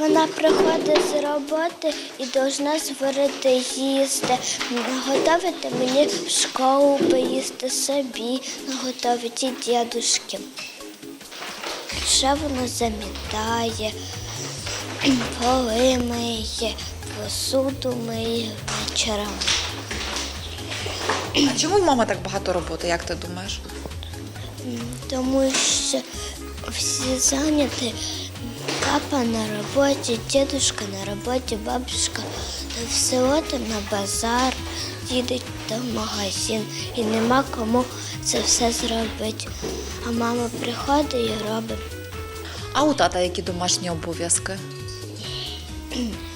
Вона приходить з роботи і повинна зварити їсти, наготовити мені в школу поїсти собі, наготовити і дідушки. Ще вона замітає, поли миє, посуду миє вечором. А чому мама так багато роботи, як ти думаєш? Тому що всі зайняті. Папа на роботі, дідушка на роботі, бабушка в село та на базар, їдуть та в магазин. І нема кому це все зробити. А мама приходить і робить. А у тата які домашні обов'язки?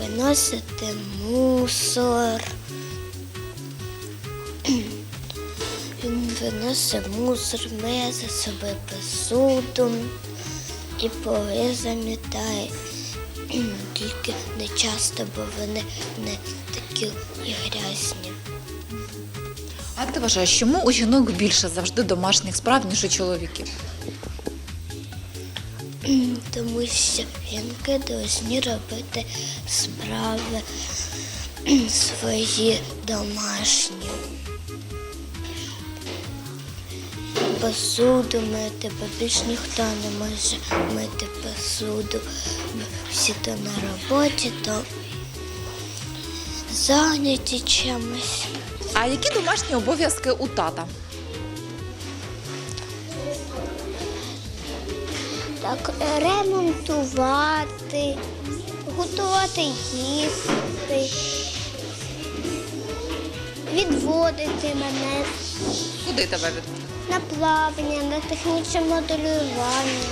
виносити мусор. Він виносить мусор, миє за собою посуду і поли замітає. Тільки не часто, бо вони не такі і грязні. А ти вважаєш, чому у жінок більше завжди домашніх справ, ніж у чоловіків? Тому що жінки повинні робити справи свої домашні. Посуду мити, бо більш ніхто не може мити посуду. Всі то на роботі, то зайняті чимось. А які домашні обов'язки у тата? Так, ремонтувати, готувати їсти, відводити мене Куди тебе відводити? На плавання, на технічне моделювання.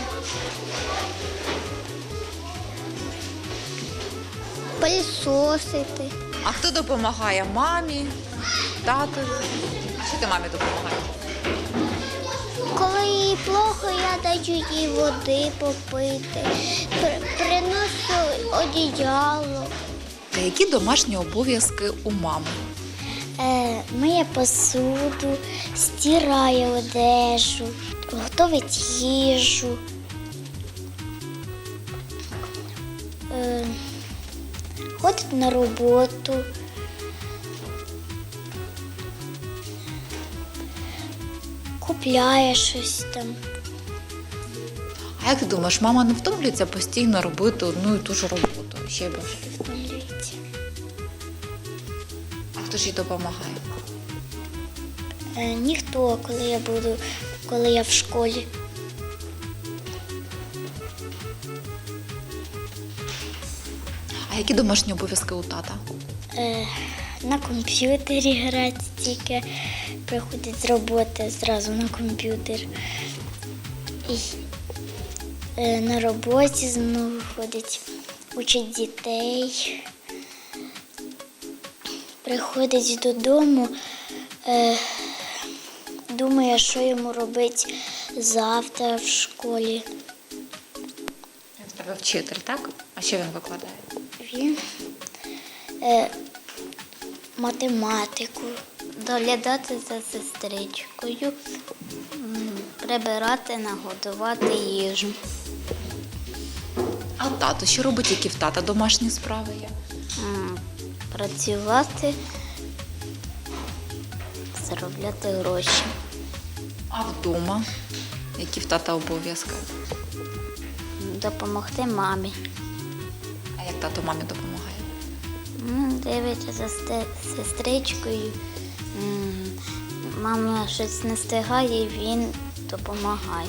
Пилісосити. А хто допомагає мамі, татові? Що ти мамі допомагаєш? Коли їй плохо, я даю їй води попити, При- приношу одіяло. Та які домашні обов'язки у мами? Е, миє посуду, стирає одежу, готовить їжу. Е, ходить на роботу. Купляє щось там. А як ти думаєш, мама не втомлюється постійно робити одну і ту ж роботу? Ще більше. Ж допомагає? Е, ніхто, коли я буду, коли я в школі. А які домашні обов'язки у тата? Е, на комп'ютері грати тільки приходить з роботи зразу на комп'ютер. І е, на роботі знову ходить, учить дітей. Приходить додому, е, думає, що йому робити завтра в школі. Він в тебе вчитель, так? А що він викладає? Він е, математику, доглядати за сестричкою, прибирати, наготувати їжу. А тато, що робить, які в тата домашні справи є? Працювати, заробляти гроші. А вдома? Які в тата обов'язки? Допомогти мамі. А як тато мамі допомагає? Дивиться за сестричкою. Мама щось не встигає, він допомагає.